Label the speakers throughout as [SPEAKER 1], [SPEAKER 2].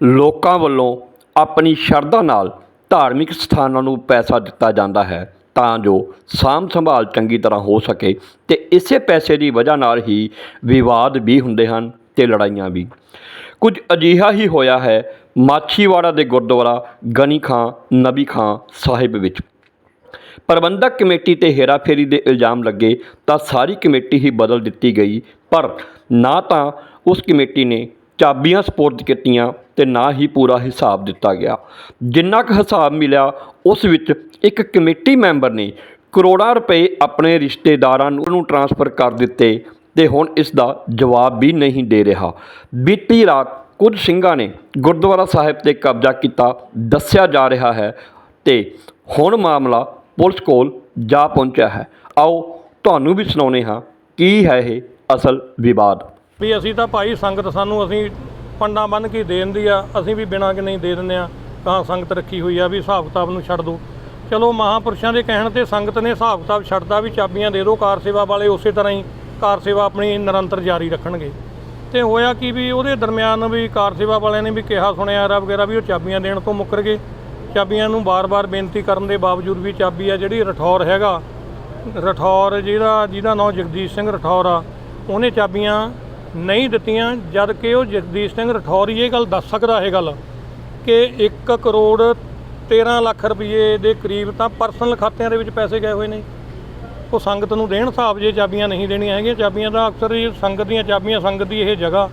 [SPEAKER 1] ਲੋਕਾਂ ਵੱਲੋਂ ਆਪਣੀ ਸ਼ਰਧਾ ਨਾਲ ਧਾਰਮਿਕ ਸਥਾਨਾਂ ਨੂੰ ਪੈਸਾ ਦਿੱਤਾ ਜਾਂਦਾ ਹੈ ਤਾਂ ਜੋ ਸਾਂਭ ਸੰਭਾਲ ਚੰਗੀ ਤਰ੍ਹਾਂ ਹੋ ਸਕੇ ਅਤੇ ਇਸੇ ਪੈਸੇ ਦੀ ਵਜ੍ਹਾ ਨਾਲ ਹੀ ਵਿਵਾਦ ਵੀ ਹੁੰਦੇ ਹਨ ਅਤੇ ਲੜਾਈਆਂ ਵੀ। ਕੁਝ ਅਜਿਹਾ ਹੀ ਹੋਇਆ ਹੈ ਮਾਛੀਵਾੜਾ ਦੇ ਗੁਰਦੁਆਰਾ ਗਨੀ ਖਾਂ, ਨਬੀ ਖਾਂ ਸਾਹਿਬ ਵਿੱਚ। ਪ੍ਰਬੰਧਕ ਕਮੇਟੀ ਤੇ ਹੇਰਾਫੇਰੀ ਦੇ ਇਲਜ਼ਾਮ ਲੱਗੇ ਤਾਂ ਸਾਰੀ ਕਮੇਟੀ ਹੀ ਬਦਲ ਦਿੱਤੀ ਗਈ, ਪਰ ਨਾ ਤਾਂ ਉਸ ਕਮੇਟੀ ਨੇ ਚਾਬੀਆਂ ਸਪੁਰਦ ਕੀਤੀਆਂ ਤੇ ਨਾ ਹੀ ਪੂਰਾ ਹਿਸਾਬ ਦਿੱਤਾ ਗਿਆ। ਜਿੰਨਾ ਕੁ ਹਿਸਾਬ ਮਿਲਿਆ, ਉਸ ਵਿੱਚ ਇੱਕ ਕਮੇਟੀ ਮੈਂਬਰ ਨੇ ਕਰੋੜਾਂ ਰੁਪਏ ਆਪਣੇ ਰਿਸ਼ਤੇਦਾਰਾਂ ਨੂੰ ਟ੍ਰਾਂਸਫਰ ਕਰ ਦਿੱਤੇ ਤੇ ਹੁਣ ਇਸ ਦਾ ਜਵਾਬ ਵੀ ਨਹੀਂ ਦੇ ਰਿਹਾ। ਬੀਤੀ ਰਾਤ ਕੁਝ ਸਿੰਘਾਂ ਨੇ ਗੁਰਦੁਆਰਾ ਸਾਹਿਬ ਤੇ ਕਬਜ਼ਾ ਕੀਤਾ, ਦੱਸਿਆ ਜਾ ਰਿਹਾ ਹੈ ਤੇ ਹੁਣ ਮਾਮਲਾ ਪੁਲਿਸ ਕੋਲ ਜਾ ਪਹੁੰਚਿਆ ਹੈ। ਆਓ ਤੁਹਾਨੂੰ ਵੀ ਸੁਣਾਉਂਦੇ ਹਾਂ ਕੀ ਹੈ ਇਹ ਅਸਲ ਵਿਵਾਦ।
[SPEAKER 2] ਵੀ ਅਸੀਂ ਤਾਂ ਭਾਈ ਸੰਗਤ ਸਾਨੂੰ ਅਸੀਂ ਪੰਡਾਂ ਬੰਨ ਕੇ ਦੇ ਦਿੰਦੀ ਆ, ਅਸੀਂ ਵੀ ਬਿਨਾਂ ਕਿ ਨਹੀਂ ਦੇ ਦਿੰਦੇ ਆ, ਤਾਂ ਸੰਗਤ ਰੱਖੀ ਹੋਈ ਆ ਵੀ ਹਿਸਾਬ ਕਿਤਾਬ ਨੂੰ ਛੱਡ ਦਿਓ ਚਲੋ ਮਹਾਪੁਰਸ਼ਾਂ ਦੇ ਕਹਿਣ ਤੇ ਸੰਗਤ ਨੇ ਹਿਸਾਬ ਕਿਤਾਬ ਛੱਡਦਾ ਵੀ ਚਾਬੀਆਂ ਦੇ ਦਿਓ ਕਾਰ ਸੇਵਾ ਵਾਲੇ ਉਸੇ ਤਰ੍ਹਾਂ ਹੀ ਕਾਰ ਸੇਵਾ ਆਪਣੀ ਨਿਰੰਤਰ ਜਾਰੀ ਰੱਖਣਗੇ। ਤੇ ਹੋਇਆ ਕੀ ਵੀ ਉਹਦੇ ਦਰਮਿਆਨ ਵੀ ਕਾਰ ਸੇਵਾ ਵਾਲਿਆਂ ਨੇ ਵੀ ਕਿਹਾ, ਸੁਣਿਆ ਰਾ ਵਗੈਰਾ ਵੀ ਉਹ ਚਾਬੀਆਂ ਦੇਣ ਤੋਂ ਮੁੱਕਰ ਗਏ। ਚਾਬੀਆਂ ਨੂੰ ਬਾਰ-ਬਾਰ ਬੇਨਤੀ ਕਰਨ ਦੇ ਬਾਵਜੂਦ ਵੀ ਚਾਬੀ ਆ ਜਿਹੜੀ ਰਠੌਰ ਹੈਗਾ, ਰਠੌਰ ਜਿਹੜਾ ਜਿਹਦਾ ਨਾਮ ਜਗਦੀਸ਼ ਸਿੰਘ ਰਠੌਰ ਆ, ਉਹਨੇ ਚਾਬੀਆਂ ਨਹੀਂ ਦਿੱਤੀਆਂ, ਜਦ ਕਿ ਉਹ ਜਗਦੀਸ਼ ਸਿੰਘ ਰਠੌਰ ਇਹ ਗੱਲ ਦੱਸ ਸਕਦਾ ਇਹ ਗੱਲ ਕਿ 1 ਕਰੋੜ 13 ਲੱਖ ਰੁਪਏ ਦੇ ਕਰੀਬ ਤਾਂ ਪਰਸਨਲ ਖਾਤਿਆਂ ਦੇ ਵਿੱਚ ਪੈਸੇ ਗਏ ਹੋਏ ਨੇ। ਉਹ ਸੰਗਤ ਨੂੰ ਦੇਣ ਹਿਸਾਬ ਜੇ ਚਾਬੀਆਂ ਨਹੀਂ ਦੇਣੀਆਂ ਹੈਗੀਆਂ, ਚਾਬੀਆਂ ਦਾ ਅਕਸਰ ਹੀ ਸੰਗਤ ਦੀਆਂ ਚਾਬੀਆਂ, ਸੰਗਤ ਦੀ ਇਹ ਜਗ੍ਹਾ,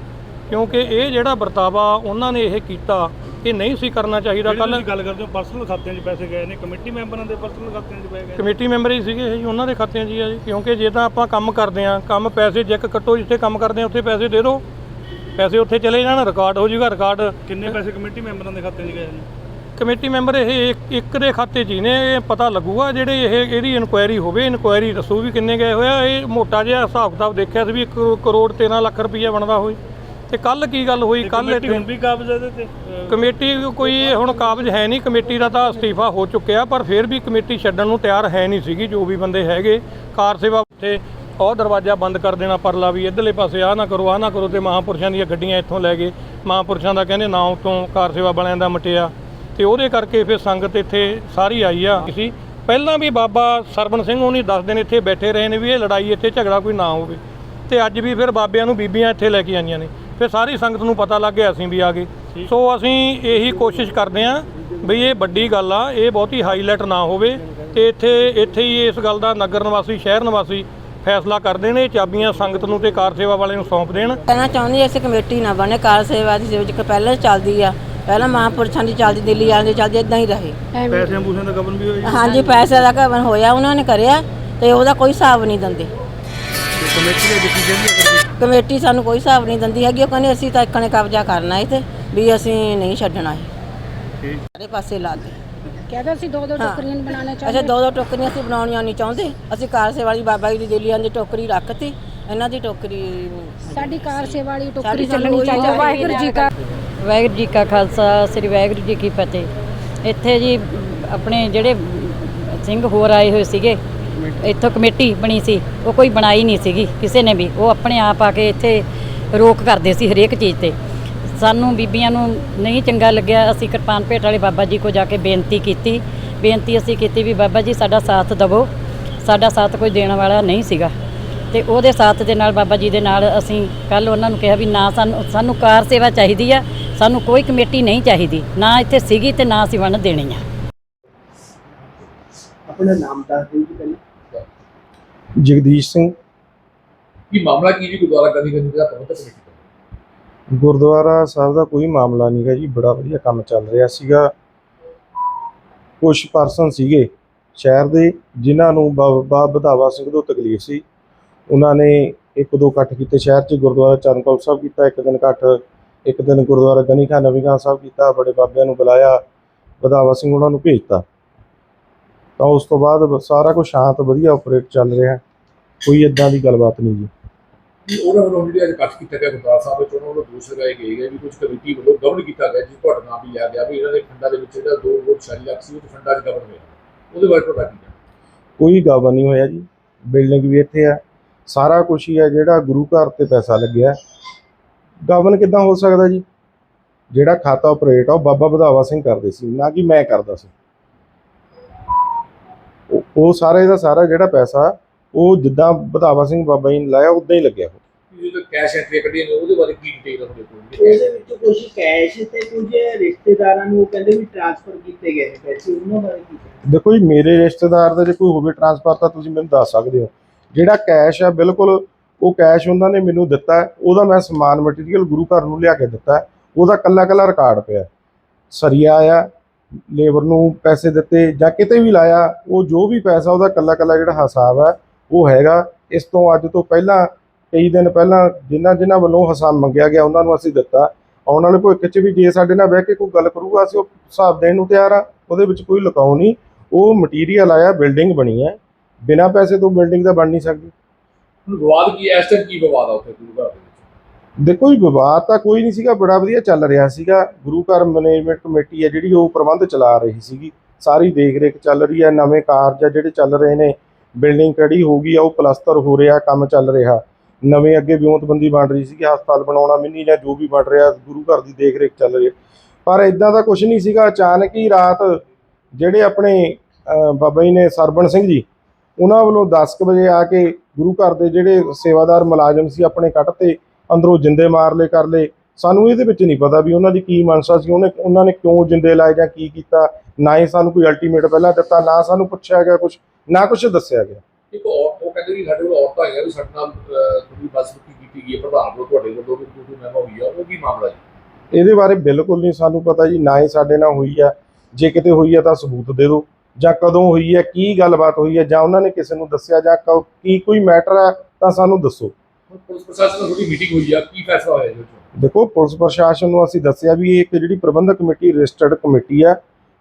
[SPEAKER 2] ਕਿਉਂਕਿ ਇਹ ਜਿਹੜਾ ਵਰਤਾਵਾ ਉਹਨਾਂ ਨੇ ਇਹ ਕੀਤਾ ਇਹ ਨਹੀਂ ਸੀ ਕਰਨਾ ਚਾਹੀਦਾ ਕੱਲ
[SPEAKER 3] ਗੱਲ ਕਰਦੇ ਹੋ ਪਰਸਨਲ ਖਾਤਿਆਂ 'ਚ ਪੈਸੇ ਗਏ ਨੇ ਕਮੇਟੀ ਮੈਂਬਰਾਂ ਦੇ ਪਰਸਨਲ ਖਾਤਿਆਂ 'ਚ ਪੈ ਗਏ
[SPEAKER 2] ਕਮੇਟੀ ਮੈਂਬਰ ਹੀ ਸੀਗੇ ਇਹ ਜੀ ਉਹਨਾਂ ਦੇ ਖਾਤਿਆਂ 'ਚ ਹੀ ਆ ਜੀ। ਕਿਉਂਕਿ ਜੇ ਤਾਂ ਆਪਾਂ ਕੰਮ ਕਰਦੇ ਆ ਕੰਮ ਪੈਸੇ ਚੈੱਕ ਕੱਟੋ ਜਿੱਥੇ ਕੰਮ ਕਰਦੇ ਆ ਉੱਥੇ ਪੈਸੇ ਦੇ ਦਿਓ। ਪੈਸੇ ਉੱਥੇ ਚਲੇ ਜਾਣ ਰਿਕਾਰਡ ਹੋ ਜਾਊਗਾ ਰਿਕਾਰਡ
[SPEAKER 3] ਕਿੰਨੇ ਪੈਸੇ ਕਮੇਟੀ ਮੈਂਬਰਾਂ ਦੇ ਖਾਤਿਆਂ 'ਚ ਗਏ ਨੇ?
[SPEAKER 2] ਕਮੇਟੀ ਮੈਂਬਰ ਇਹ ਇੱਕ- ਦੇ ਖਾਤੇ 'ਚ ਹੀ ਨੇ ਇਹ ਪਤਾ ਲੱਗੂਗਾ ਜਿਹੜੇ ਇਹ ਇਹਦੀ ਇਨਕੁਆਇਰੀ ਹੋਵੇ ਇਨਕੁਆਇਰੀ ਦੱਸੂ ਵੀ ਕਿੰਨੇ ਗਏ ਹੋਇਆ। ਇਹ ਮੋਟਾ ਜਿਹਾ ਹਿਸਾਬ ਕਿਤਾਬ ਦੇਖਿਆ ਸੀ ਵੀ 1 ਕਰੋੜ 13 ਲੱਖ ਰੁਪਈਆ ਬਣਦਾ ਹੋਈ ਤੇ ਕੱਲ ਕੀ ਗੱਲ ਹੋਈ? ਕੱਲ
[SPEAKER 3] ਕਮੇਟੀ ਹੁਣ ਵੀ ਕਾਬਜ਼ ਹੈ ਇਹਦੇ ਤੇ? ਅਹ
[SPEAKER 2] ਕਮੇਟੀ ਕੋਈ ਹੁਣ ਕਾਬਜ ਹੈ ਨਹੀਂ। ਕਮੇਟੀ ਦਾ ਤਾਂ ਅਸਤੀਫਾ ਹੋ ਚੁੱਕਿਆ ਪਰ ਫਿਰ ਵੀ ਕਮੇਟੀ ਛੱਡਣ ਨੂੰ ਤਿਆਰ ਹੈ ਨਹੀਂ ਸੀਗੀ ਜੋ ਵੀ ਬੰਦੇ ਹੈਗੇ। ਕਾਰ ਸੇਵਾ ਉੱਤੇ ਉਹ ਦਰਵਾਜ਼ਾ ਬੰਦ ਕਰ ਦੇਣਾ ਪਰਲਾ ਵੀ ਇਧਰਲੇ ਪਾਸੇ ਆ ਨਾ ਕਰੋ ਆ ਨਾ ਕਰੋ ਤੇ ਮਹਾਪੁਰਸ਼ਾਂ ਦੀਆਂ ਗੱਡੀਆਂ ਇੱਥੋਂ ਲੈ ਗਏ। ਮਹਾਪੁਰਸ਼ਾਂ ਦਾ ਕਹਿੰਦੇ ਨਾਂ ਤੋਂ ਕਾਰ ਸੇਵਾ ਵਾਲਿਆਂ ਦਾ ਮਟਿਆ। ਤੇ ਉਹਦੇ ਕਰਕੇ ਫਿਰ ਸੰਗਤ ਇੱਥੇ ਸਾਰੀ ਆਈ ਆ। ਸੀ ਪਹਿਲਾਂ ਵੀ ਬਾਬਾ ਸਰਵਣ ਸਿੰਘ ਉਹਨੀ 10 ਦਿਨ ਇੱਥੇ ਬੈਠੇ ਰਹੇ ਨੇ ਵੀ ਇਹ ਲੜਾਈ ਇੱਥੇ ਝਗੜਾ ਕੋਈ ਨਾ ਹੋਵੇ। ਤੇ ਅੱਜ ਵੀ ਫਿਰ ਬਾਬਿਆਂ ਨੂੰ ਬੀਬੀਆਂ ਇੱਥੇ ਲੈ ਕੇ ਆਈਆਂ ਨੇ। ਫਿਰ ਸਾਰੀ ਸੰਗਤ ਨੂੰ ਪਤਾ ਲੱਗ ਗਿਆ ਅਸੀਂ ਵੀ ਆ ਗਏ। ਸੋ ਅਸੀਂ ਇਹੀ ਕੋਸ਼ਿਸ਼ ਕਰਦੇ ਆਂ ਵੀ ਇਹ ਵੱਡੀ ਗੱਲ ਆ ਇਹ ਬਹੁਤੀ ਹਾਈਲਾਈਟ ਨਾ ਹੋਵੇ ਤੇ ਇੱਥੇ ਇੱਥੇ ਹੀ ਇਸ ਗੱਲ ਦਾ ਨਗਰ ਨਿਵਾਸੀ ਸ਼ਹਿਰ ਨਿਵਾਸੀ ਫੈਸਲਾ ਕਰਦੇ ਨੇ ਚਾਬੀਆਂ ਸੰਗਤ ਨੂੰ ਤੇ ਕਾਰ ਸੇਵਾ ਵਾਲੇ ਨੂੰ ਸੌਂਪ ਦੇਣ।
[SPEAKER 4] ਕਹਿਣਾ ਚਾਹੁੰਦੀ ਹਾਂ, ਅਸੀਂ ਕਮੇਟੀ ਨਾ ਬਣੇ ਕਾਰ ਸੇਵਾ ਦੀ ਵਿੱਚ ਪਹਿਲਾਂ ਚੱਲਦੀ ਆ ਪਹਿਲਾਂ ਮਹਾਂਪੁਰਸ਼ਾਂ ਦੀ ਚੱਲਦੀ ਦਿੱਲੀ ਵਾਲਿਆਂ ਦੀ ਚੱਲਦੀ ਇਦਾਂ ਹੀ ਰਹੇ।
[SPEAKER 3] ਪੈਸਿਆਂ ਪੂਸਿਆਂ ਦਾ ਗਬਨ ਵੀ ਹੋਇਆ
[SPEAKER 4] ਹਾਂਜੀ ਪੈਸੇ ਦਾ ਘਬਨ ਹੋਇਆ ਉਹਨਾਂ ਨੇ ਕਰਿਆ ਤੇ ਉਹਦਾ ਕੋਈ ਹਿਸਾਬ ਨਹੀਂ ਦਿੰਦੇ।
[SPEAKER 3] ਕਮੇਟੀ ਦੇ ਵਿੱਚ ਕਹਿੰਦੀ
[SPEAKER 4] ਕਮੇਟੀ ਸਾਨੂੰ ਕੋਈ ਹਿਸਾਬ ਨਹੀਂ ਦਿੰਦੀ ਹੈਗੀ ਉਹ ਕਹਿੰਦੇ ਅਸੀਂ ਤਾਂ ਇੱਕਣੇ ਕਬਜ਼ਾ ਕਰਨਾ ਹੈ ਤੇ ਵੀ ਅਸੀਂ ਨਹੀਂ ਛੱਡਣਾ ਹੈ
[SPEAKER 3] ਠੀਕ।
[SPEAKER 4] ਸਾਰੇ ਪਾਸੇ ਲਾ ਦੇ
[SPEAKER 5] ਕਹਿੰਦੇ ਅਸੀਂ ਦੋ ਦੋ ਟੋਕਰੀਆਂ ਬਣਾਉਣਾ
[SPEAKER 4] ਅੱਛਾ ਦੋ ਦੋ ਟੋਕਰੀਆਂ ਅਸੀਂ ਬਣਾਉਣੀਆਂ ਨਹੀਂ ਚਾਹੁੰਦੇ। ਅਸੀਂ ਕਾਰ ਸੇਵਾ ਵਾਲੀ ਬਾਬਾ ਜੀ ਦੀ ਦਿੱਲੀਆਂ ਦੀ ਟੋਕਰੀ ਰੱਖਤੀ ਇਹਨਾਂ ਦੀ ਟੋਕਰੀ
[SPEAKER 5] ਸਾਡੀ ਕਾਰ ਸੇਵਾ ਵਾਲੀ ਟੋਕਰੀ ਚੱਲਣੀ ਚਾਹੀਦੀ
[SPEAKER 4] ਚਾਹੀਦੀ
[SPEAKER 5] ਵਾਹਿਗੁਰੂ ਜੀ ਕਾ
[SPEAKER 6] ਵਾਹਿਗੁਰੂ ਜੀ ਕਾ ਖਾਲਸਾ ਸ੍ਰੀ ਵਾਹਿਗੁਰੂ ਜੀ ਕੀ ਫਤਿਹ। ਇੱਥੇ ਜੀ ਆਪਣੇ ਜਿਹੜੇ ਸਿੰਘ ਹੋਰ ਆਏ ਹੋਏ ਸੀਗੇ ਇੱਥੋਂ ਕਮੇਟੀ ਬਣੀ ਸੀ, ਉਹ ਕੋਈ ਬਣਾਈ ਨਹੀਂ ਸੀਗੀ, ਕਿਸੇ ਨੇ ਵੀ। ਉਹ ਆਪਣੇ ਆਪ ਆ ਕੇ ਇੱਥੇ ਰੋਕ ਕਰਦੇ ਸੀ ਹਰੇਕ ਚੀਜ਼ ਤੇ। ਸਾਨੂੰ ਬੀਬੀਆਂ ਨੂੰ ਨਹੀਂ ਚੰਗਾ ਲੱਗਿਆ, ਅਸੀਂ ਕਿਰਪਾਨ ਭੇਟ ਵਾਲੇ ਬਾਬਾ ਜੀ ਕੋ ਜਾ ਕੇ ਬੇਨਤੀ ਕੀਤੀ। ਬੇਨਤੀ ਅਸੀਂ ਕੀਤੀ ਵੀ ਬਾਬਾ ਜੀ ਸਾਡਾ ਸਾਥ ਦਵੋ। ਸਾਡਾ ਸਾਥ ਕੋਈ ਦੇਣ ਵਾਲਾ ਨਹੀਂ ਸੀਗਾ। ਤੇ ਉਹਦੇ ਸਾਥ ਦੇ ਨਾਲ ਬਾਬਾ ਜੀ ਦੇ ਨਾਲ ਅਸੀਂ ਕੱਲ ਉਹਨਾਂ ਨੂੰ ਕਿਹਾ ਵੀ ਨਾ ਸਾਨੂੰ ਸਾਨੂੰ ਕਾਰ ਸੇਵਾ ਚਾਹੀਦੀ ਆ, ਸਾਨੂੰ ਕੋਈ ਕਮੇਟੀ ਨਹੀਂ ਚਾਹੀਦੀ। ਨਾ ਇੱਥੇ ਸੀਗੀ ਤੇ ਨਾ ਅਸੀਂ ਵੰਡ ਦੇਣੀ ਆ।
[SPEAKER 7] ਆਪਣਾ ਨਾਮ ਦੱਸ ਦਿਓ ਜੀ ਪਹਿਲਾਂ। ਜਗਦੀਸ਼ ਸਿੰਘ।
[SPEAKER 8] ਕੀ ਮਾਮਲਾ ਕੀ ਜੀ? ਗੁਰਦੁਆਰਾ ਗੰਦੀ ਗੰਦੀ ਦਾ ਪ੍ਰਬੰਧਕ ਕਮੇਟੀ ਦਾ
[SPEAKER 7] ਗੁਰਦੁਆਰਾ ਸਾਹਿਬ ਦਾ ਕੋਈ ਮਾਮਲਾ ਨਹੀਂ ਗਾ ਜੀ ਬੜਾ ਵਧੀਆ ਕੰਮ ਚੱਲ ਰਿਹਾ ਸੀਗਾ। ਕੁਝ ਪਰਸਨ ਸੀਗੇ ਸ਼ਹਿਰ ਦੇ ਜਿਨ੍ਹਾਂ ਨੂੰ ਬਾਬਾ ਵਧਾਵਾ ਸਿੰਘ ਤੋਂ ਤਕਲੀਫ ਸੀ। ਉਹਨਾਂ ਨੇ ਇੱਕ ਦੋ ਇਕੱਠ ਕੀਤੇ ਸ਼ਹਿਰ 'ਚ ਗੁਰਦੁਆਰਾ ਚਰਨਕੌਲ ਸਾਹਿਬ ਕੀਤਾ ਇੱਕ ਦਿਨ ਇਕੱਠ ਇੱਕ ਦਿਨ ਗੁਰਦੁਆਰਾ ਗਨੀ ਖਾਨ ਨਵੀ ਖਾਨ ਸਾਹਿਬ ਕੀਤਾ ਬੜੇ ਬਾਬਿਆਂ ਨੂੰ ਬੁਲਾਇਆ ਵਧਾਵਾ ਸਿੰਘ ਉਹਨਾਂ ਨੂੰ ਭੇਜਤਾ। ਤਾਂ ਉਸ ਤੋਂ ਬਾਅਦ ਸਾਰਾ ਕੁਝ ਸ਼ਾਂਤ ਵਧੀਆ ਆਪਰੇਟ ਚੱਲ ਰਿਹਾ ਕੋਈ ਇਦਾਂ ਦੀ ਗੱਲਬਾਤ ਨਹੀਂ ਜੀ।
[SPEAKER 8] ਕੀ ਉਹਨਾਂ ਵੱਲੋਂ ਜਿਹੜੇ ਅੱਜ ਇਕੱਠ ਕੀਤਾ ਗਿਆ ਗੁਰਦੁਆਰਾ ਸਾਹਿਬ ਵਿੱਚ ਉਹਨਾਂ ਵੱਲੋਂ ਦੋਸ਼ ਲਗਾਏ ਗਏ ਹੈ ਵੀ ਕੁਝ ਕਮੇਟੀ ਵੱਲੋਂ ਗਵਨ ਕੀਤਾ ਗਿਆ ਜਿਸ ਤੁਹਾਡਾ ਨਾਮ ਵੀ ਲਿਆ ਗਿਆ ਵੀ ਇਹਨਾਂ ਦੇ ਫੰਡਾਂ ਦੇ ਵਿੱਚ ਜਿਹੜਾ 2 ਵੋਟ ਸ਼ਾਰੀ ਲੱਖ ਸੀ ਉਹ ਫੰਡਾਂ 'ਚ ਗਵਨ ਹੋਇਆ ਉਹਦੇ ਬਾਰੇ ਤੁਹਾਡਾ ਕੀ ਕਹਿਣਾ?
[SPEAKER 7] ਕੋਈ ਗਾਵਾ ਨਹੀਂ ਹੋਇਆ ਜੀ। ਬਿਲਡਿੰਗ ਵੀ ਇੱਥੇ ਆ ਸਾਰਾ ਕੁਝ ਹੀ ਹੈ ਜਿਹੜਾ ਗੁਰੂ ਘਰ ਤੇ ਪੈਸਾ ਲੱਗਿਆ ਗਵਨ ਕਿੱਦਾਂ ਹੋ ਸਕਦਾ ਜੀ? ਜਿਹੜਾ ਖਾਤਾ ਆਪਰੇਟ ਆ ਉਹ ਬਾਬਾ ਵਧਾਵਾ ਸਿੰਘ ਕਰਦੇ ਸੀ ਨਾ ਕਿ ਮੈਂ ਕਰਦਾ ਸੀ। ਉਹ- ਸਾਰੇ ਦਾ ਸਾਰਾ ਜਿਹੜਾ ਪੈਸਾ ਉਹ ਜਿੱਦਾਂ ਵਧਾਵਾ ਸਿੰਘ ਬਾਬਾ ਜੀ ਨੇ ਲਾਇਆ ਉਦਾਂ ਹੀ ਲੱਗਿਆ ਉਹ।
[SPEAKER 8] ਜਦੋਂ ਕੈਸ਼ ਐਂਟਰੀ ਕੱਢੀ ਨੇ ਉਹਦੇ ਬਾਰੇ ਕੀ ਡਿਟੇਲ ਤੁਹਾਡੇ ਕੋਲ
[SPEAKER 9] ਉਹਦੇ ਵਿੱਚ ਕੁਝ ਕੈਸ਼ ਤੇ ਕੁਝ ਰਿਸ਼ਤੇਦਾਰਾਂ ਨੂੰ ਉਹ ਕਹਿੰਦੇ ਵੀ ਟ੍ਰਾਂਸਫਰ ਕੀਤੇ ਗਏ ਨੇ ਪੈਸੇ ਉਹਨਾਂ ਬਾਰੇ ਕੀ ਕਹਿਣਾ?
[SPEAKER 7] ਦੇਖੋ ਜੀ ਮੇਰੇ ਰਿਸ਼ਤੇਦਾਰ ਦਾ ਜੇ ਕੋਈ ਹੋਵੇ ਟ੍ਰਾਂਸਫਰ ਤਾਂ ਤੁਸੀਂ ਮੈਨੂੰ ਦੱਸ ਸਕਦੇ ਹੋ ਜਿਹੜਾ ਕੈਸ਼ ਆ ਬਿਲਕੁਲ ਉਹ ਕੈਸ਼ ਉਹਨਾਂ ਨੇ ਮੈਨੂੰ ਦਿੱਤਾ ਉਹਦਾ ਮੈਂ ਸਮਾਨ ਮਟੀਰੀਅਲ ਗੁਰੂ ਘਰ ਨੂੰ ਲਿਆ ਕੇ ਦਿੱਤਾ ਉਹਦਾ ਕੱਲਾ ਕੱਲਾ ਰਿਕਾਰਡ ਪਿਆ ਸਰੀਆ ਆ ਲੇਬਰ ਨੂੰ ਪੈਸੇ ਦਿੱਤੇ ਜਾਂ ਕਿਤੇ ਵੀ ਲਾਇਆ, ਉਹ ਜੋ ਵੀ ਪੈਸਾ ਉਹਦਾ ਕੱਲਾ ਕੱਲਾ ਜਿਹੜਾ ਹਿਸਾਬ ਹੈ, ਉਹ ਹੈਗਾ। ਇਸ ਤੋਂ ਅੱਜ ਤੋਂ ਪਹਿਲਾਂ, ਕਈ ਦਿਨ ਪਹਿਲਾਂ ਜਿਨ੍ਹਾਂ ਜਿਨ੍ਹਾਂ ਵੱਲੋਂ ਹਿਸਾਬ ਮੰਗਿਆ ਗਿਆ, ਉਹਨਾਂ ਨੂੰ ਅਸੀਂ ਦਿੱਤਾ। ਆਉਣ ਵਾਲੇ ਭਵਿੱਖ 'ਚ ਵੀ ਜੇ ਸਾਡੇ ਨਾਲ ਬਹਿ ਕੇ ਕੋਈ ਗੱਲ ਕਰੂਗਾ, ਅਸੀਂ ਉਹ ਹਿਸਾਬ ਦੇਣ ਨੂੰ ਤਿਆਰ ਆ, ਉਹਦੇ ਵਿੱਚ ਕੋਈ ਲੁਕਾਓ ਨਹੀਂ। ਉਹ ਮਟੀਰੀਅਲ ਆਇਆ ਬਿਲਡਿੰਗ ਬਣੀ ਹੈ। ਬਿਨਾਂ ਪੈਸੇ ਤੋਂ ਬਿਲਡਿੰਗ ਦਾ ਬਣ ਨਹੀਂ ਸਕਦੀ।
[SPEAKER 8] ਵਿਵਾਦ ਕੀ ਹੈ? ਕੀ ਵਿਵਾਦ ਆ ਉੱਥੇ ਗੁਰੂ ਘਰ
[SPEAKER 7] ਦੇਖੋ ਜੀ, ਵਿਵਾਦ ਤਾਂ ਕੋਈ ਨਹੀਂ ਸੀਗਾ, ਬੜਾ ਵਧੀਆ ਚੱਲ ਰਿਹਾ ਸੀਗਾ। ਗੁਰੂ ਘਰ ਮੈਨੇਜਮੈਂਟ ਕਮੇਟੀ ਹੈ ਜਿਹੜੀ ਉਹ ਪ੍ਰਬੰਧ ਚਲਾ ਰਹੀ ਸੀਗੀ। ਸਾਰੀ ਦੇਖ ਰੇਖ ਚੱਲ ਰਹੀ ਹੈ, ਨਵੇਂ ਕਾਰਜ ਆ ਜਿਹੜੇ ਚੱਲ ਰਹੇ ਨੇ। ਬਿਲਡਿੰਗ ਖੜੀ ਹੋ ਗਈ ਆ, ਉਹ ਪਲਸਤਰ ਹੋ ਰਿਹਾ, ਕੰਮ ਚੱਲ ਰਿਹਾ। ਨਵੇਂ ਅੱਗੇ ਵਿਉਂਤਬੰਦੀ ਬਣ ਰਹੀ ਸੀਗੀ, ਹਸਪਤਾਲ ਬਣਾਉਣਾ, ਮਿੰਨੀ ਜਾਂ ਜੋ ਵੀ ਬਣ ਰਿਹਾ, ਗੁਰੂ ਘਰ ਦੀ ਦੇਖ ਰੇਖ ਚੱਲ ਰਹੀ ਹੈ। ਪਰ ਇਦਾਂ ਦਾ ਕੁਝ ਨਹੀਂ ਸੀਗਾ। ਅਚਾਨਕ ਹੀ ਰਾਤ ਜਿਹੜੇ ਆਪਣੇ ਬਾਬਾ ਜੀ ਨੇ ਸਰਬਣ ਸਿੰਘ ਜੀ, ਉਹਨਾਂ ਵੱਲੋਂ 10 ਕੁ ਵਜੇ ਆ ਕੇ ਗੁਰੂ ਘਰ ਦੇ ਜਿਹੜੇ ਸੇਵਾਦਾਰ ਮੁਲਾਜ਼ਮ ਸੀ, ਆਪਣੇ ਕੱਟ ਤੇ ਅੰਦਰੋਂ ਜਿੰਦੇ ਮਾਰ ਲਏ ਕਰ ਲਏ। ਸਾਨੂੰ ਇਹਦੇ ਵਿੱਚ ਨਹੀਂ ਪਤਾ ਵੀ ਉਹਨਾਂ ਦੀ ਕੀ ਮਨਸ਼ਾ ਸੀ ਉਹਨੇ ਉਹਨਾਂ ਨੇ ਕਿਉਂ ਜਿੰਦੇ ਲਾਏ ਜਾਂ ਕੀ ਕੀਤਾ। ਨਾ ਹੀ ਸਾਨੂੰ ਕੋਈ ਅਲਟੀਮੇਟ ਪਹਿਲਾਂ ਦਿੱਤਾ ਨਾ ਸਾਨੂੰ ਪੁੱਛਿਆ ਗਿਆ ਕੁਝ ਨਾ ਕੁਝ ਦੱਸਿਆ ਗਿਆ।
[SPEAKER 8] ਇੱਕ ਔਰ ਉਹ ਕਹਿੰਦੇ ਵੀ ਸਾਡੇ ਕੋਲ ਔਰਤਾਂ ਹੈਗੀਆਂ ਵੀ ਸਾਡੇ ਨਾਲ ਤੁਹਾਡੀ ਬੱਸ ਕੀਤੀ ਗਈ ਹੈ ਪ੍ਰਧਾਨ ਕੋਲ ਤੁਹਾਡੇ ਵੱਲੋਂ ਵੀ ਕੋਈ ਮਹਿਮਾ ਹੋਈ ਆ ਉਹ ਕੀ ਮਾਮਲਾ ਜੀ?
[SPEAKER 7] ਇਹਦੇ ਬਾਰੇ ਬਿਲਕੁਲ ਨਹੀਂ ਸਾਨੂੰ ਪਤਾ ਜੀ ਨਾ ਹੀ ਸਾਡੇ ਨਾਲ ਹੋਈ ਆ। ਜੇ ਕਿਤੇ ਹੋਈ ਆ ਤਾਂ ਸਬੂਤ ਦੇ ਦਿਓ। ਜਾਂ ਕਦੋਂ ਹੋਈ ਹੈ ਕੀ ਗੱਲਬਾਤ ਹੋਈ ਹੈ ਜਾਂ ਉਹਨਾਂ ਨੇ ਕਿਸੇ ਨੂੰ ਦੱਸਿਆ ਜਾਂ ਕ- ਕੋਈ ਮੈਟਰ ਹੈ ਤਾਂ ਸਾਨੂੰ ਦੱਸੋ।
[SPEAKER 8] ਪੁਲਿਸ ਪ੍ਰਸ਼ਾਸਨ ਨਾਲ ਤੁਹਾਡੀ ਮੀਟਿੰਗ ਹੋਈ ਆ, ਕੀ ਫੈਸਲਾ ਹੋਇਆ ਇਹਦੇ ਵਿੱਚ?
[SPEAKER 7] ਦੇਖੋ, ਪੁਲਿਸ ਪ੍ਰਸ਼ਾਸਨ ਨੂੰ ਅਸੀਂ ਦੱਸਿਆ ਵੀ ਇਹ ਇੱਕ ਜਿਹੜੀ ਪ੍ਰਬੰਧਕ ਕਮੇਟੀ, ਰਜਿਸਟਰਡ ਕਮੇਟੀ ਆ,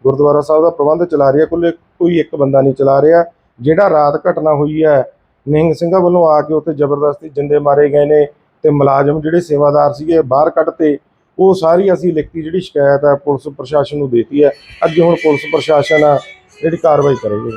[SPEAKER 7] ਗੁਰਦੁਆਰਾ ਸਾਹਿਬ ਦਾ ਪ੍ਰਬੰਧ ਚਲਾ ਰਹੀ ਹੈ ਕੋਈ ਕੋਈ ਇੱਕ ਬੰਦਾ ਨਹੀਂ ਚਲਾ ਰਿਹਾ। ਜਿਹੜਾ ਰਾਤ ਘਟਨਾ ਹੋਈ ਹੈ ਨਿਹੰਗ ਸਿੰਘਾਂ ਵੱਲੋਂ ਆ ਕੇ ਉੱਥੇ ਜ਼ਬਰਦਸਤੀ ਜਿੰਦੇ ਮਾਰੇ ਗਏ ਨੇ ਤੇ ਮੁਲਾਜ਼ਮ ਜਿਹੜੇ ਸੇਵਾਦਾਰ ਸੀਗੇ ਬਾਹਰ ਕੱਢਤੇ, ਉਹ ਸਾਰੀ ਅਸੀਂ ਲਿਖਤੀ ਜਿਹੜੀ ਸ਼ਿਕਾਇਤ ਹੈ ਪੁਲਿਸ ਪ੍ਰਸ਼ਾਸਨ ਨੂੰ ਦੇਤੀ ਹੈ ਅੱਗੇ ਹੁਣ ਪੁਲਿਸ ਪ੍ਰਸ਼ਾਸਨ ਆ, ਜਿਹੜੀ ਕਾਰਵਾਈ ਕਰੇਗੀ।